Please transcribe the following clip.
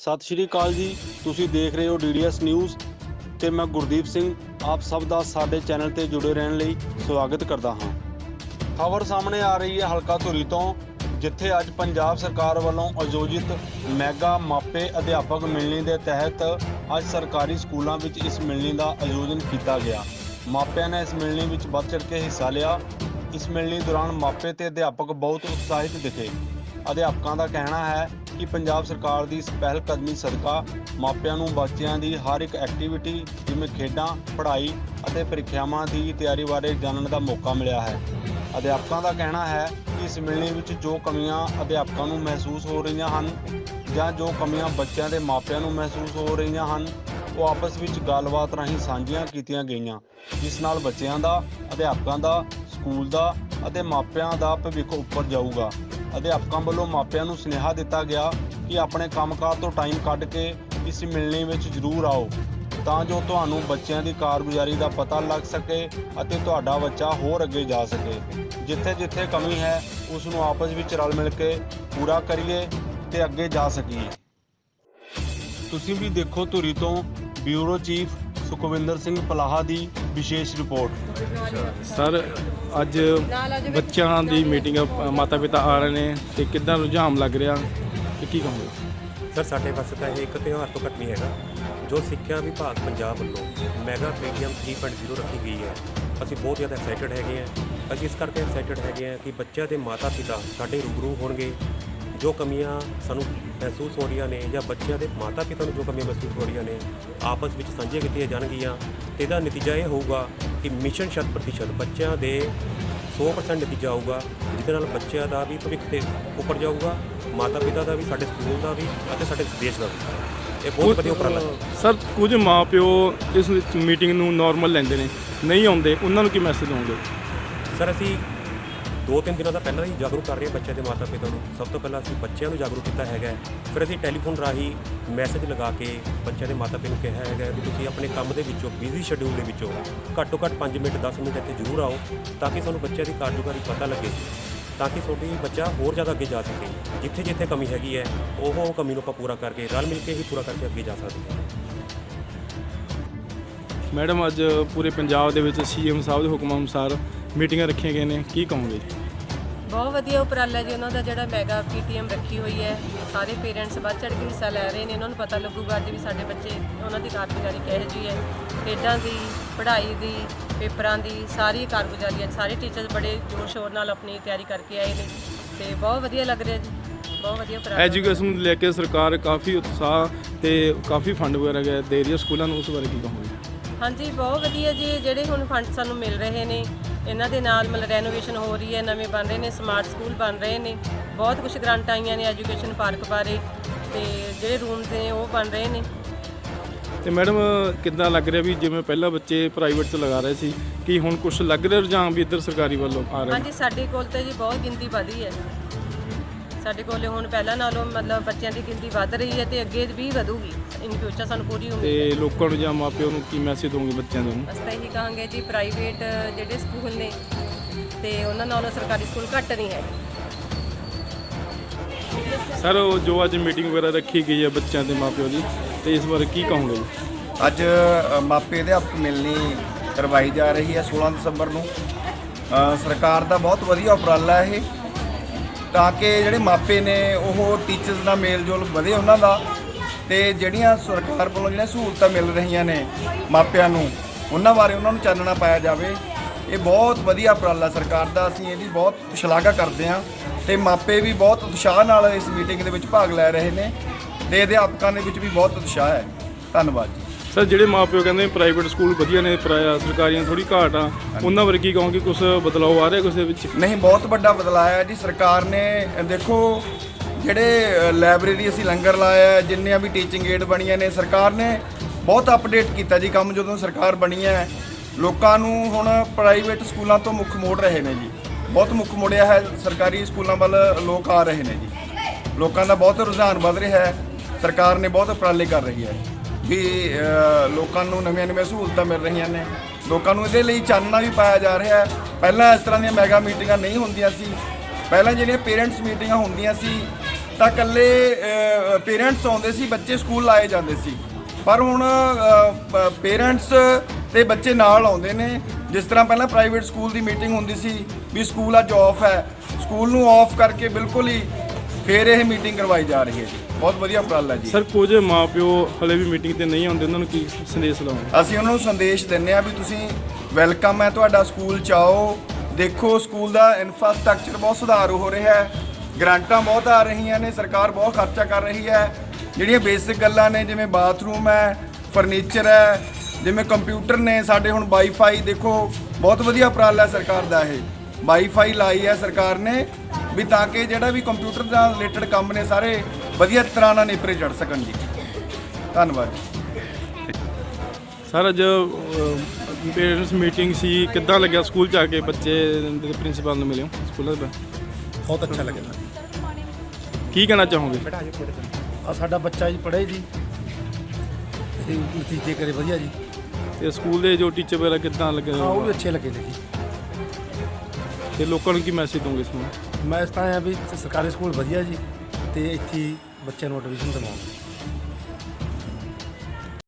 ਸਤਿ ਸ਼੍ਰੀ ਅਕਾਲ ਜੀ। ਤੁਸੀਂ ਦੇਖ ਰਹੇ ਹੋ ਡੀਡੀਐਸ ਨਿਊਜ਼ ਤੇ ਮੈਂ ਗੁਰਦੀਪ ਸਿੰਘ, ਆਪ ਸਭ ਦਾ ਸਾਡੇ ਚੈਨਲ ਤੇ ਜੁੜੇ ਰਹਿਣ ਲਈ ਸਵਾਗਤ ਕਰਦਾ ਹਾਂ। ਖਬਰ ਸਾਹਮਣੇ ਆ ਰਹੀ ਹੈ ਹਲਕਾ ਧੁਰੀ ਤੋਂ, ਜਿੱਥੇ ਅੱਜ ਪੰਜਾਬ ਸਰਕਾਰ ਵੱਲੋਂ ਆਯੋਜਿਤ ਮੈਗਾ ਮਾਪੇ ਅਧਿਆਪਕ ਮਿਲਣੀ ਦੇ ਤਹਿਤ ਅੱਜ ਸਰਕਾਰੀ ਸਕੂਲਾਂ ਵਿੱਚ ਇਸ ਮਿਲਣੀ ਦਾ ਆਯੋਜਨ ਕੀਤਾ ਗਿਆ। ਮਾਪਿਆਂ ਨੇ ਇਸ ਮਿਲਣੀ ਵਿੱਚ ਵੱਧ ਚੜ੍ਹ ਕੇ ਹਿੱਸਾ ਲਿਆ। ਇਸ ਮਿਲਣੀ ਦੌਰਾਨ ਮਾਪੇ ਤੇ ਅਧਿਆਪਕ ਬਹੁਤ ਉਤਸ਼ਾਹਿਤ ਦਿਖੇ। ਅਧਿਆਪਕਾਂ ਦਾ ਕਹਿਣਾ ਹੈ ਕਿ ਪੰਜਾਬ ਸਰਕਾਰ ਦੀ ਇਸ ਪਹਿਲ ਕਦਮੀ ਸਦਕਾ ਮਾਪਿਆਂ ਨੂੰ ਬੱਚਿਆਂ ਦੀ ਹਰ ਇੱਕ ਐਕਟੀਵਿਟੀ ਜਿਵੇਂ ਖੇਡਾਂ, ਪੜ੍ਹਾਈ ਅਤੇ ਪ੍ਰੀਖਿਆਵਾਂ ਦੀ ਤਿਆਰੀ ਬਾਰੇ ਜਾਣਨ ਦਾ ਮੌਕਾ ਮਿਲਿਆ ਹੈ। ਅਧਿਆਪਕਾਂ ਦਾ ਕਹਿਣਾ ਹੈ ਕਿ ਇਸ ਮਿਲਣੀ ਵਿੱਚ ਜੋ ਕਮੀਆਂ ਅਧਿਆਪਕਾਂ ਨੂੰ ਮਹਿਸੂਸ ਹੋ ਰਹੀਆਂ ਹਨ ਜਾਂ ਜੋ ਕਮੀਆਂ ਬੱਚਿਆਂ ਦੇ ਮਾਪਿਆਂ ਨੂੰ ਮਹਿਸੂਸ ਹੋ ਰਹੀਆਂ ਹਨ, ਉਹ ਆਪਸ ਵਿੱਚ ਗੱਲਬਾਤ ਰਾਹੀਂ ਸਾਂਝੀਆਂ ਕੀਤੀਆਂ ਗਈਆਂ, ਜਿਸ ਨਾਲ ਬੱਚਿਆਂ ਦਾ, ਅਧਿਆਪਕਾਂ ਦਾ, ਸਕੂਲ ਦਾ ਅਤੇ ਮਾਪਿਆਂ ਦਾ ਭਵਿੱਖ ਉੱਪਰ ਜਾਊਗਾ। ਅਧਿਆਪਕਾਂ ਵੱਲੋਂ ਮਾਪਿਆਂ ਨੂੰ ਸੁਨੇਹਾ ਦਿੱਤਾ ਗਿਆ ਕਿ ਆਪਣੇ ਕੰਮਕਾਰ ਤੋਂ ਟਾਈਮ ਕੱਢ ਕੇ ਇਸ ਮਿਲਣੀ ਵਿੱਚ ਜ਼ਰੂਰ ਆਓ, ਤਾਂ ਜੋ ਤੁਹਾਨੂੰ ਬੱਚਿਆਂ ਦੀ ਕਾਰਗੁਜ਼ਾਰੀ ਦਾ ਪਤਾ ਲੱਗ ਸਕੇ ਅਤੇ ਤੁਹਾਡਾ ਬੱਚਾ ਹੋਰ ਅੱਗੇ ਜਾ ਸਕੇ। ਜਿੱਥੇ ਜਿੱਥੇ ਕਮੀ ਹੈ, ਉਸ ਨੂੰ ਆਪਸ ਵਿੱਚ ਰਲ ਮਿਲ ਕੇ ਪੂਰਾ ਕਰੀਏ ਤੇ ਅੱਗੇ ਜਾ ਸਕੀਏ। ਤੁਸੀਂ ਵੀ ਦੇਖੋ ਧੁਰੀ ਤੋਂ ਬਿਊਰੋ ਚੀਫ ਸੁਖਵਿੰਦਰ ਸਿੰਘ ਪਲਾਹਾ ਦੀ ਵਿਸ਼ੇਸ਼ ਰਿਪੋਰਟ। ਸਰ ਅੱਜ ਬੱਚਿਆਂ ਦੀ ਮੀਟਿੰਗ ਮਾਤਾ ਪਿਤਾ ਆ ਰਹੇ ਨੇ ਤੇ ਕਿੱਦਾਂ ਰੁਝਾਨ ਲੱਗ ਰਿਹਾ ਤੇ ਕੀ ਕਹੋਗੇ? ਸਰ ਸਾਡੇ ਪਾਸੇ ਤਾਂ ਇਹ ਇੱਕ ਤਿਉਹਾਰ ਤੋਂ ਘੱਟ ਨਹੀਂ ਹੈਗਾ। ਜੋ ਸਿੱਖਿਆ ਵਿਭਾਗ ਪੰਜਾਬ ਵੱਲੋਂ ਮੈਗਾ ਪੀਡੀਐਮ 3.0 ਰੱਖੀ ਗਈ ਹੈ। ਅਸੀਂ ਬਹੁਤ ਜ਼ਿਆਦਾ ਐਕਸਾਈਟਡ ਹੈਗੇ ਹਾਂ। ਅਸੀਂ ਇਸ ਕਰਕੇ ਐਕਸਾਈਟਡ ਹੈਗੇ ਹਾਂ ਕਿ ਬੱਚਿਆਂ ਦੇ ਮਾਤਾ ਪਿਤਾ ਸਾਡੇ ਰੂਬਰੂ ਹੋਣਗੇ। ਜੋ ਕਮੀਆਂ ਸਾਨੂੰ ਮਹਿਸੂਸ ਹੋ ਰਹੀਆਂ ਨੇ ਜਾਂ ਬੱਚਿਆਂ ਦੇ ਮਾਤਾ ਪਿਤਾ ਨੂੰ ਜੋ ਕਮੀਆਂ ਮਹਿਸੂਸ ਹੋ ਰਹੀਆਂ ਨੇ ਆਪਸ ਵਿੱਚ ਸਾਂਝੀਆਂ ਕੀਤੀਆਂ ਜਾਣਗੀਆਂ। ਤੇ ਇਹਦਾ ਨਤੀਜਾ ਇਹ ਹੋਊਗਾ ਕਿ ਮਿਸ਼ਨ ਸ਼ਤ ਪ੍ਰਤੀਸ਼ਤ ਬੱਚਿਆਂ ਦੇ 100% ਨਤੀਜਾ ਆਊਗਾ ਜਿਹਦੇ ਨਾਲ ਬੱਚਿਆਂ ਦਾ ਵੀ ਭਵਿੱਖ ਤੇ ਉੱਪਰ ਜਾਊਗਾ ਮਾਤਾ ਪਿਤਾ ਦਾ ਵੀ ਸਾਡੇ ਸਕੂਲ ਦਾ ਵੀ ਅਤੇ ਸਾਡੇ ਦੇਸ਼ ਦਾ ਵੀ। ਇਹ ਬਹੁਤ ਵਧੀਆ ਉਪਰਾਲਾ ਸਰ ਕੁਝ ਮਾਪਿਓ ਇਸ ਮੀਟਿੰਗ ਨੂੰ ਨਾਰਮਲ ਲੈਂਦੇ ਨੇ ਨਹੀਂ ਆਉਂਦੇ ਉਹਨਾਂ ਨੂੰ ਕੀ ਮੈਸੇਜ ਦੋਗੇ ਸਰ ਅਸੀਂ ਦੋ ਤਿੰਨ ਦਿਨਾਂ ਦਾ ਪਹਿਲਾਂ ਹੀ ਜਾਗਰੂਕ ਕਰ ਰਹੇ ਹਾਂ ਬੱਚਿਆਂ ਦੇ ਮਾਤਾ ਪਿਤਾ ਨੂੰ। ਸਭ ਤੋਂ ਪਹਿਲਾਂ ਅਸੀਂ ਬੱਚਿਆਂ ਨੂੰ ਜਾਗਰੂਕ ਕੀਤਾ ਹੈਗਾ ਹੈ। ਫਿਰ ਅਸੀਂ ਟੈਲੀਫੋਨ ਰਾਹੀਂ ਮੈਸੇਜ ਲਗਾ ਕੇ ਬੱਚਿਆਂ ਦੇ ਮਾਤਾ ਪਿਤਾ ਨੂੰ ਕਿਹਾ ਹੈਗਾ ਹੈ ਵੀ ਤੁਸੀਂ ਆਪਣੇ ਕੰਮ ਦੇ ਵਿੱਚੋਂ, ਬਿਜ਼ੀ ਸ਼ਡਿਊਲ ਦੇ ਵਿੱਚੋਂ ਘੱਟੋ ਘੱਟ 5 ਮਿੰਟ 10 ਮਿੰਟ ਇੱਥੇ ਜ਼ਰੂਰ ਆਓ ਤਾਂ ਕਿ ਤੁਹਾਨੂੰ ਬੱਚਿਆਂ ਦੀ ਕਾਰਜਕਾਰੀ ਪਤਾ ਲੱਗੇ, ਤਾਂ ਕਿ ਤੁਹਾਡੀ ਬੱਚਾ ਹੋਰ ਜ਼ਿਆਦਾ ਅੱਗੇ ਜਾ ਸਕੇ। ਜਿੱਥੇ ਜਿੱਥੇ ਕਮੀ ਹੈਗੀ ਹੈ ਉਹ ਉਹ ਕਮੀ ਨੂੰ ਆਪਾਂ ਪੂਰਾ ਕਰਕੇ, ਰਲ ਮਿਲ ਕੇ ਹੀ ਪੂਰਾ ਕਰਕੇ ਅੱਗੇ ਜਾ ਸਕਦੇ ਹਾਂ। ਮੈਡਮ ਅੱਜ ਪੂਰੇ ਪੰਜਾਬ ਦੇ ਵਿੱਚ ਸੀਐਮ ਸਾਹਿਬ ਦੇ ਹੁਕਮ ਅਨੁਸਾਰ ਮੀਟਿੰਗਾਂ ਰੱਖੀਆਂ ਗਈਆਂ ਨੇ। ਕੀ ਕਹੋਗੇ? ਬਹੁਤ ਵਧੀਆ ਉਪਰਾਲਾ ਜੀ ਉਹਨਾਂ ਦਾ ਜਿਹੜਾ ਮੈਗਾ ਪੀਟੀਐਮ ਰੱਖੀ ਹੋਈ ਹੈ। ਸਾਰੇ ਪੇਰੈਂਟਸ ਵੱਧ ਚੜ੍ਹ ਕੇ ਹਿੱਸਾ ਲੈ ਰਹੇ ਨੇ ਉਹਨਾਂ ਨੂੰ ਪਤਾ ਲੱਗੂਗਾ ਅੱਜ ਵੀ ਸਾਡੇ ਬੱਚੇ ਉਹਨਾਂ ਦੀ ਕਾਰਗੁਜ਼ਾਰੀ ਕਿਹੋ ਜਿਹੀ ਹੈ। ਖੇਡਾਂ ਦੀ ਪੜ੍ਹਾਈ ਦੀ ਪੇਪਰਾਂ ਦੀ ਸਾਰੀ ਕਾਰਗੁਜ਼ਾਰੀ ਹੈ ਸਾਰੇ ਟੀਚਰਸ ਬੜੇ ਜ਼ੋਰ ਸ਼ੋਰ ਨਾਲ ਆਪਣੀ ਤਿਆਰੀ ਕਰਕੇ ਆਏ ਨੇ ਤੇ ਬਹੁਤ ਵਧੀਆ ਲੱਗ ਰਿਹਾ ਜੀ ਬਹੁਤ ਵਧੀਆ ਉਪਰਾਲਾ। ਐਜੂਕੇਸ਼ਨ ਲੈ ਕੇ ਸਰਕਾਰ ਕਾਫੀ ਉਤਸ਼ਾਹ ਤੇ ਕਾਫੀ ਫੰਡ ਵਗੈਰਾ ਦੇ ਰਹੀ ਹੈ। ਸਕੂਲਾਂ ਨੂੰ ਉਸ ਬਾਰੇ ਕੀ ਕਹੋਗੇ? ਹਾਂਜੀ ਬਹੁਤ ਵਧੀਆ ਜੀ। ਜਿਹੜੇ ਹੁਣ ਫੰਡ ਸਾਨੂੰ ਮਿਲ ਰਹੇ ਨੇ ਇਹਨਾਂ ਦੇ ਨਾਲ ਮਤਲਬ ਰੈਨੋਵੇਸ਼ਨ ਹੋ ਰਹੀ ਹੈ ਨਵੇਂ ਬਣ ਰਹੇ ਨੇ ਸਮਾਰਟ ਸਕੂਲ ਬਣ ਰਹੇ ਨੇ। ਬਹੁਤ ਕੁਝ ਗ੍ਰਾਂਟ ਆਈਆਂ ਨੇ ਐਜੂਕੇਸ਼ਨ ਪਾਰਕ ਬਾਰੇ ਤੇ ਜਿਹੜੇ ਰੂਮਸ ਨੇ ਉਹ ਬਣ ਰਹੇ ਨੇ। ਤੇ ਮੈਡਮ ਕਿੱਦਾਂ ਲੱਗ ਰਿਹਾ ਵੀ ਜਿਵੇਂ ਪਹਿਲਾਂ ਬੱਚੇ ਪ੍ਰਾਈਵੇਟ 'ਚ ਲਗਾ ਰਹੇ ਸੀ ਕੀ ਹੁਣ ਕੁਝ ਲੱਗ ਰਿਹਾ ਰੁਝਾਨ ਵੀ ਇੱਧਰ ਸਰਕਾਰੀ ਵੱਲੋਂ ਆ ਰਿਹਾ ਹਾਂਜੀ ਸਾਡੇ ਕੋਲ ਤਾਂ ਜੀ ਬਹੁਤ ਗਿਣਤੀ ਵਧੀ ਹੈ। ਸਾਡੇ ਕੋਲ ਹੁਣ ਪਹਿਲਾਂ ਨਾਲੋਂ ਮਤਲਬ ਬੱਚਿਆਂ ਦੀ ਗਿਣਤੀ ਵੱਧ ਰਹੀ ਹੈ ਤੇ ਅੱਗੇ ਵੀ ਵਧੂਗੀ। ਇਨ ਫਿਊਚਰ ਸਾਨੂੰ ਪੂਰੀ ਉਮੀਦ ਹੈ। ਤੇ ਲੋਕਾਂ ਨੂੰ ਜਾਂ ਮਾਪਿਆਂ ਨੂੰ ਕੀ ਮੈਸੇਜ ਦੋਗੇ ਬੱਚਿਆਂ ਦੇ ਨੂੰ? ਅਸੀਂ ਤਾਂ ਇਹੀ ਕਹਾਂਗੇ ਜੀ ਪ੍ਰਾਈਵੇਟ ਜਿਹੜੇ ਸਕੂਲ ਨੇ ਤੇ ਉਹਨਾਂ ਨਾਲੋਂ ਸਰਕਾਰੀ ਸਕੂਲ ਘੱਟ ਨਹੀਂ ਹੈ। ਸਰ ਉਹ ਜੋ ਅੱਜ ਮੀਟਿੰਗ ਵਗੈਰਾ ਰੱਖੀ ਗਈ ਹੈ ਬੱਚਿਆਂ ਦੇ ਮਾਪਿਆਂ ਦੀ ਤੇ ਇਸ ਬਾਰੇ ਕੀ ਕਹੋਗੇ? ਜੀ ਅੱਜ ਅ, ਮਾਪੇ ਅਧਿਆਪਕ ਮਿਲਣੀ ਕਰਵਾਈ ਜਾ ਰਹੀ ਹੈ 16 ਦਸੰਬਰ ਨੂੰ। ਅ, ਸਰਕਾਰ ਦਾ ਬਹੁਤ ਵਧੀਆ ਉਪਰਾਲਾ ਹੈ ਇਹ। ਤਾਂ ਕਿ ਜਿਹੜੇ ਮਾਪੇ ਨੇ, ਉਹ ਟੀਚਰਸ ਨਾਲ ਮੇਲ ਜੋਲ ਵਧੇ ਉਹਨਾਂ ਦਾ ਤੇ ਜਿਹੜੀਆਂ ਸਰਕਾਰ ਵੱਲੋਂ ਜਿਹੜੀਆਂ ਸਹੂਲਤਾਂ ਮਿਲ ਰਹੀਆਂ ਨੇ ਮਾਪਿਆਂ ਨੂੰ, ਉਹਨਾਂ ਬਾਰੇ ਉਹਨਾਂ ਨੂੰ ਚਾਨਣਾ ਪਾਇਆ ਜਾਵੇ। ਇਹ ਬਹੁਤ ਵਧੀਆ ਉਪਰਾਲਾ ਸਰਕਾਰ ਦਾ, ਅਸੀਂ ਇਹਦੀ ਬਹੁਤ ਸ਼ਲਾਘਾ ਕਰਦੇ ਹਾਂ ਤੇ ਮਾਪੇ ਵੀ ਬਹੁਤ ਉਤਸ਼ਾਹ ਨਾਲ ਇਸ ਮੀਟਿੰਗ ਦੇ ਵਿੱਚ ਭਾਗ ਲੈ ਰਹੇ ਨੇ ਤੇ ਅਧਿਆਪਕਾਂ ਦੇ ਵਿੱਚ ਵੀ ਬਹੁਤ ਉਤਸ਼ਾਹ ਹੈ। ਧੰਨਵਾਦ ਜੀ। ਸਰ ਜਿਹੜੇ ਮਾਪਿਓ ਕਹਿੰਦੇ ਪ੍ਰਾਈਵੇਟ ਸਕੂਲ ਵਧੀਆ ਨੇ ਪ੍ਰਾਇਆ ਸਰਕਾਰੀਆਂ ਥੋੜੀ ਘਾਟ ਆ। ਉਹਨਾਂ ਕੀ ਕਹੋਗੇ? ਕੁਝ ਬਦਲਾਅ ਆ ਰਿਹਾ ਕੁਝ ਦੇ ਵਿੱਚ? ਨਹੀਂ ਬਹੁਤ ਵੱਡਾ ਬਦਲਾਅ ਹੈ ਜੀ। ਸਰਕਾਰ ਨੇ ਦੇਖੋ ਜਿਹੜੇ ਲਾਇਬ੍ਰੇਰੀ ਅਸੀਂ ਲੰਗਰ ਲਾਇਆ ਹੈ, ਜਿੰਨੀਆਂ ਵੀ ਟੀਚਿੰਗ ਏਡ ਬਣੀਆਂ ਨੇ ਸਰਕਾਰ ਨੇ ਬਹੁਤ ਅਪਡੇਟ ਕੀਤਾ ਜੀ ਕੰਮ ਜਦੋਂ ਸਰਕਾਰ ਬਣੀ ਹੈ। ਲੋਕਾਂ ਨੂੰ ਹੁਣ ਪ੍ਰਾਈਵੇਟ ਸਕੂਲਾਂ ਤੋਂ ਮੁੱਖ ਮੋੜ ਰਹੇ ਨੇ ਜੀ। ਬਹੁਤ ਮੁੱਖ ਮੋੜਿਆ ਹੈ ਸਰਕਾਰੀ ਸਕੂਲਾਂ ਵੱਲ ਲੋਕ ਆ ਰਹੇ ਨੇ ਜੀ। ਲੋਕਾਂ ਦਾ ਬਹੁਤ ਰੁਝਾਨ ਵੱਧ ਰਿਹਾ ਹੈ। ਸਰਕਾਰ ਨੇ ਬਹੁਤ ਉਪਰਾਲੇ ਕਰ ਰਹੀ ਹੈ। ਵੀ ਲੋਕਾਂ ਨੂੰ ਨਵੀਆਂ ਨਵੀਆਂ ਸਹੂਲਤਾਂ ਮਿਲ ਰਹੀਆਂ ਨੇ। ਲੋਕਾਂ ਨੂੰ ਇਹਦੇ ਲਈ ਚਾਨਣਾ ਵੀ ਪਾਇਆ ਜਾ ਰਿਹਾ ਹੈ। ਪਹਿਲਾਂ ਇਸ ਤਰ੍ਹਾਂ ਦੀਆਂ ਮੈਗਾ ਮੀਟਿੰਗਾਂ ਨਹੀਂ ਹੁੰਦੀਆਂ ਸੀ। ਪਹਿਲਾਂ ਜਿਹੜੀਆਂ ਪੇਰੈਂਟਸ ਮੀਟਿੰਗਾਂ ਹੁੰਦੀਆਂ ਸੀ, ਤਾਂ ਇਕੱਲੇ ਪੇਰੈਂਟਸ ਆਉਂਦੇ ਸੀ, ਬੱਚੇ ਸਕੂਲ ਲਾਏ ਜਾਂਦੇ ਸੀ। ਪਰ ਹੁਣ ਪੇਰੈਂਟਸ ਤੇ ਬੱਚੇ ਨਾਲ ਆਉਂਦੇ ਨੇ। ਜਿਸ ਤਰ੍ਹਾਂ ਪਹਿਲਾਂ ਪ੍ਰਾਈਵੇਟ ਸਕੂਲ ਦੀ ਮੀਟਿੰਗ ਹੁੰਦੀ ਸੀ, ਵੀ ਸਕੂਲ ਅੱਜ ਆਫ ਹੈ। ਸਕੂਲ ਨੂੰ ਆਫ ਕਰਕੇ ਬਿਲਕੁਲ ਹੀ ਫੇਰ ਇਹ ਮੀਟਿੰਗ ਕਰਵਾਈ ਜਾ ਰਹੀ ਹੈ। ਬਹੁਤ ਵਧੀਆ ਉਪਰਾਲਾ ਜੀ। ਸਰ ਕੁਝ ਮਾਪਿਓ ਹਲੇ ਵੀ ਮੀਟਿੰਗ ਤੇ ਨਹੀਂ ਆਉਂਦੇ ਉਹਨਾਂ ਨੂੰ ਕੀ ਸੰਦੇਸ਼ ਲਾਉਂਗੇ ਅਸੀਂ ਉਹਨਾਂ ਨੂੰ ਸੰਦੇਸ਼ ਦਿੰਨੇ ਆ ਵੀ ਤੁਸੀਂ ਵੈਲਕਮ ਹੈ ਤੁਹਾਡਾ ਸਕੂਲ ਚ ਆਓ ਦੇਖੋ ਸਕੂਲ ਦਾ ਇਨਫਰਾਸਟ੍ਰਕਚਰ ਬਹੁਤ ਸੁਧਾਰ ਹੋ ਰਿਹਾ ਹੈ। ਗ੍ਰਾਂਟਾਂ ਬਹੁਤ ਆ ਰਹੀਆਂ ਨੇ ਸਰਕਾਰ ਬਹੁਤ ਖਰਚਾ ਕਰ ਰਹੀ ਹੈ। ਜਿਹੜੀਆਂ ਬੇਸਿਕ ਗੱਲਾਂ ਨੇ ਜਿਵੇਂ ਬਾਥਰੂਮ ਹੈ ਫਰਨੀਚਰ ਹੈ ਜਿਵੇਂ ਕੰਪਿਊਟਰ ਨੇ ਸਾਡੇ ਹੁਣ ਵਾਈਫਾਈ ਦੇਖੋ ਬਹੁਤ ਵਧੀਆ ਉਪਰਾਲਾ ਹੈ ਸਰਕਾਰ ਦਾ ਇਹ। ਵਾਈਫਾਈ ਲਾਈ ਹੈ ਸਰਕਾਰ ਨੇ ਵੀ ਤਾਂ ਕਿ ਜਿਹੜਾ ਵੀ ਕੰਪਿਊਟਰ ਨਾਲ ਰਿਲੇਟਡ ਕੰਮ ਨੇ ਸਾਰੇ ਵਧੀਆ ਤਰ੍ਹਾਂ ਨਾਲ ਨੇਪਰੇ ਚੜ ਸਕਣ ਜੀ। ਧੰਨਵਾਦ ਜੀ। ਸਰ ਅੱਜ ਪੇਰੈਂਟਸ ਮੀਟਿੰਗ ਸੀ। ਕਿੱਦਾਂ ਲੱਗਿਆ ਸਕੂਲ ਚ ਆ ਕੇ ਬੱਚੇ ਦੇ ਪ੍ਰਿੰਸੀਪਲ ਨੂੰ ਮਿਲਿਓ ਸਕੂਲ ਦਾ? ਬਹੁਤ ਅੱਛਾ ਲੱਗਿਆ ਕੀ ਕਹਿਣਾ ਚਾਹੋਗੇ? ਆ ਸਾਡਾ ਬੱਚਾ ਜੀ ਪੜ੍ਹੇ ਜੀ। ਤੇ ਨਤੀਜੇ ਕਰੇ ਵਧੀਆ ਜੀ। ਤੇ ਸਕੂਲ ਦੇ ਜੋ ਟੀਚਰ ਵਗੈਰਾ ਕਿੱਦਾਂ ਲੱਗੇ? ਹਾਂ ਉਹ ਵੀ ਅੱਛੇ ਲੱਗੇ ਨੇ ਜੀ ਤੇ ਲੋਕਾਂ ਨੂੰ ਕੀ ਮੈਸੇਜ ਦੋਗੇ ਇਸ ਨੂੰ? ਮੈਂ ਇਸ ਤਰ੍ਹਾਂ ਆ ਵੀ ਸਰਕਾਰੀ ਸਕੂਲ ਵਧੀਆ ਜੀ, ਤੇ ਇੱਥੇ ਬੱਚਿਆਂ ਨੂੰ ਐਡਮਿਸ਼ਨ ਦਿਵਾਉਂ